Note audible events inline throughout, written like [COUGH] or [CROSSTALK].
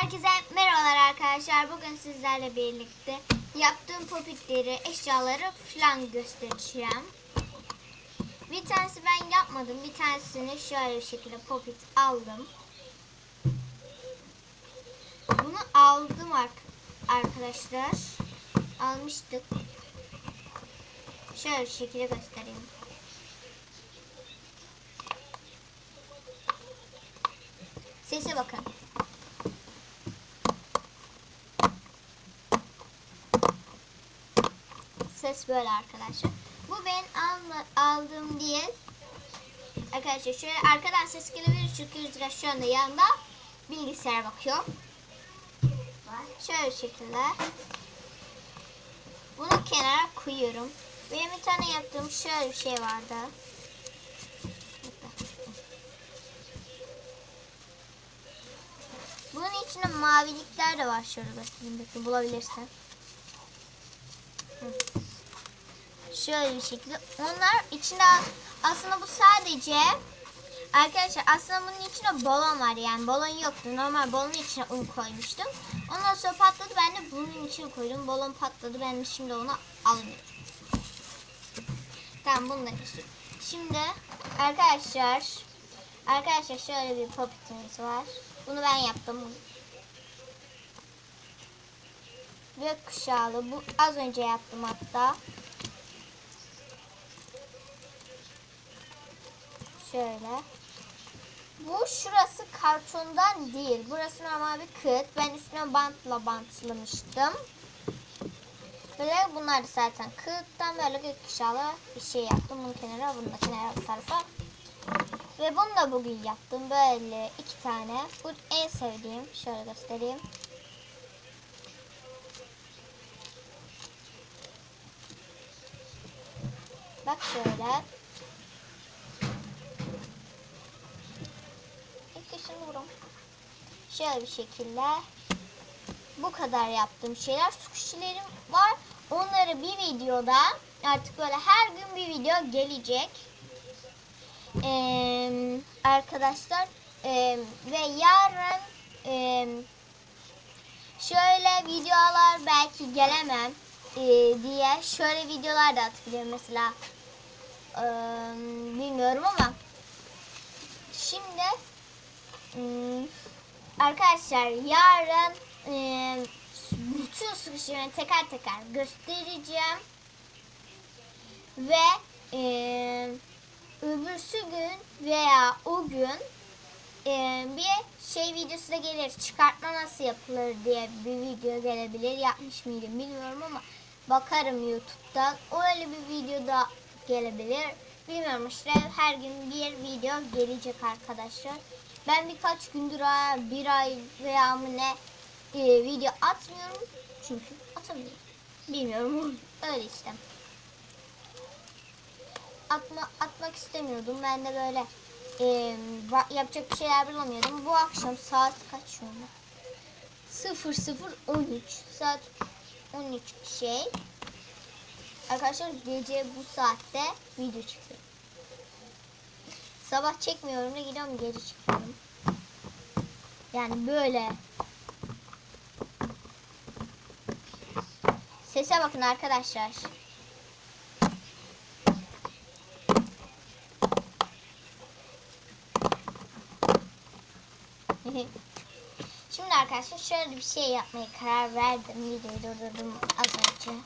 Herkese merhabalar arkadaşlar. Bugün sizlerle birlikte yaptığım popitleri, eşyaları falan göstereceğim. Bir tanesi ben yapmadım. Bir tanesini şöyle bir şekilde popit aldım. Bunu aldım ar- arkadaşlar. Almıştık. Şöyle bir şekilde göstereyim. Sese bakın. Ses böyle arkadaşlar. Bu ben aldığım değil. Arkadaşlar şöyle arkadan ses gelebilir çünkü Rüzgar şu anda yanında bilgisayara bakıyor. Şöyle şekilde. Bunu kenara koyuyorum. Benim bir tane yaptığım şöyle bir şey vardı. Bunun içinde mavilikler de var. Şöyle göstereyim bakın bulabilirsen. Hı. Şöyle bir şekilde. Onlar içinde aslında bu sadece Arkadaşlar aslında bunun içinde balon var yani balon yoktu. Normal balonun içine un koymuştum. Ondan sonra patladı ben de bunun içine koydum. Balon patladı ben şimdi onu alıyorum. Tamam bunu da geçiyorum. Şimdi arkadaşlar arkadaşlar şöyle bir popitimiz var. Bunu ben yaptım. Gökkuşağlı. Bu az önce yaptım hatta. Şöyle. Bu şurası kartondan değil. Burası normal bir kağıt. Ben üstüne bantla bantlamıştım. Böyle bunlar zaten kağıttan böyle gökkuşağlı bir şey yaptım. Bunu kenara, bunu da kenara bu tarafa. Ve bunu da bugün yaptım. Böyle iki tane. Bu en sevdiğim. Şöyle göstereyim. Bak şöyle. Şöyle bir şekilde. Bu kadar yaptığım şeyler. Su kuşilerim var. Onları bir videoda artık böyle her gün bir video gelecek. Ee, arkadaşlar ee, ve yarın ee, şöyle videolar belki gelemem ee, diye şöyle videolar da atabilirim mesela Ee, bilmiyorum ama şimdi hmm, arkadaşlar yarın ee, bütün sıkışlarını teker teker göstereceğim ve ee, öbürsü gün veya o gün e, bir şey videosu da gelir. Çıkartma nasıl yapılır diye bir video gelebilir. Yapmış mıydım bilmiyorum ama bakarım YouTube'dan. Öyle bir video da gelebilir. Bilmiyorum işte her gün bir video gelecek arkadaşlar. Ben birkaç gündür bir ay veya mı ne e, video atmıyorum. Çünkü atamıyorum. Bilmiyorum. [LAUGHS] Öyle işte atma, atmak istemiyordum. Ben de böyle e, yapacak bir şeyler bulamıyordum. Bu akşam saat kaç şu anda? 00.13 saat 13 şey. Arkadaşlar gece bu saatte video çekiyorum. Sabah çekmiyorum da gidiyorum gece çekiyorum. Yani böyle. Sese bakın arkadaşlar. [LAUGHS] Şimdi arkadaşlar şöyle bir şey yapmaya karar verdim. Videoyu durdurdum az önce.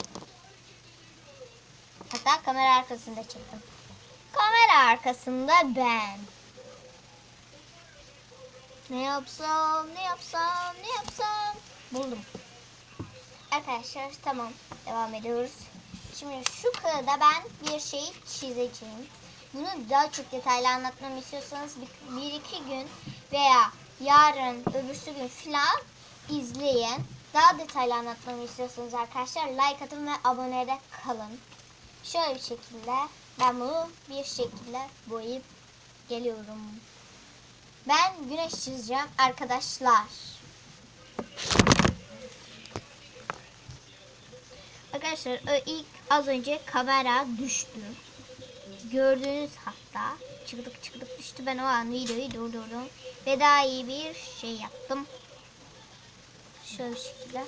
Hatta kamera arkasında çektim. Kamera arkasında ben. Ne yapsam, ne yapsam, ne yapsam. Buldum. Arkadaşlar tamam. Devam ediyoruz. Şimdi şu kağıda ben bir şey çizeceğim. Bunu daha çok detaylı anlatmamı istiyorsanız bir, bir iki gün veya yarın öbürsü gün filan izleyin. Daha detaylı anlatmamı istiyorsanız arkadaşlar like atın ve abonede kalın. Şöyle bir şekilde ben bunu bir şekilde boyayıp geliyorum. Ben güneş çizeceğim arkadaşlar. Arkadaşlar ilk az önce kamera düştü. Gördüğünüz hatta çıktık çıktık düştü. Ben o an videoyu durdurdum. Ve daha iyi bir şey yaptım. Şöyle şekilde.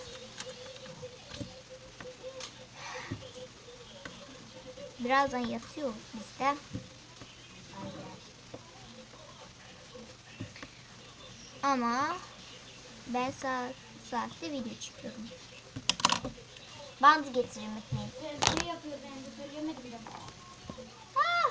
Birazdan yatıyoruz biz de. Ama ben saat saatte video çıkıyorum. Bandı getireyim Metin'e. Gözleri yapıyor ben de söylemedim de. Ah!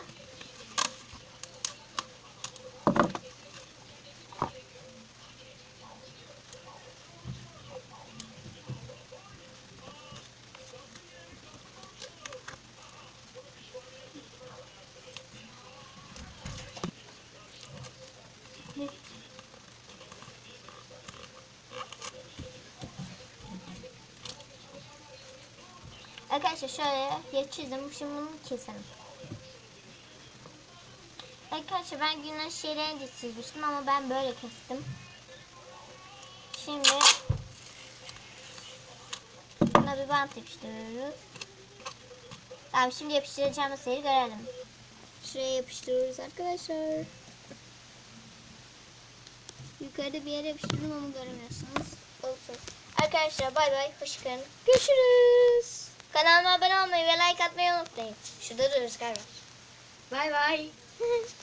Arkadaşlar şöyle geçirdim. Şimdi bunu keselim. Arkadaşlar ben güneş şeylerini çizmiştim ama ben böyle kestim. Şimdi buna bir bant yapıştırıyoruz. Tamam şimdi yapıştıracağımız yeri görelim. Şuraya yapıştırıyoruz arkadaşlar. Yukarıda bir yere yapıştırdım ama göremiyorsunuz. Olsun. Arkadaşlar bay bay. Hoşçakalın. Görüşürüz. Kanalıma abone olmayı ve like atmayı unutmayın. Şurada dururuz galiba. Bay bay. [LAUGHS]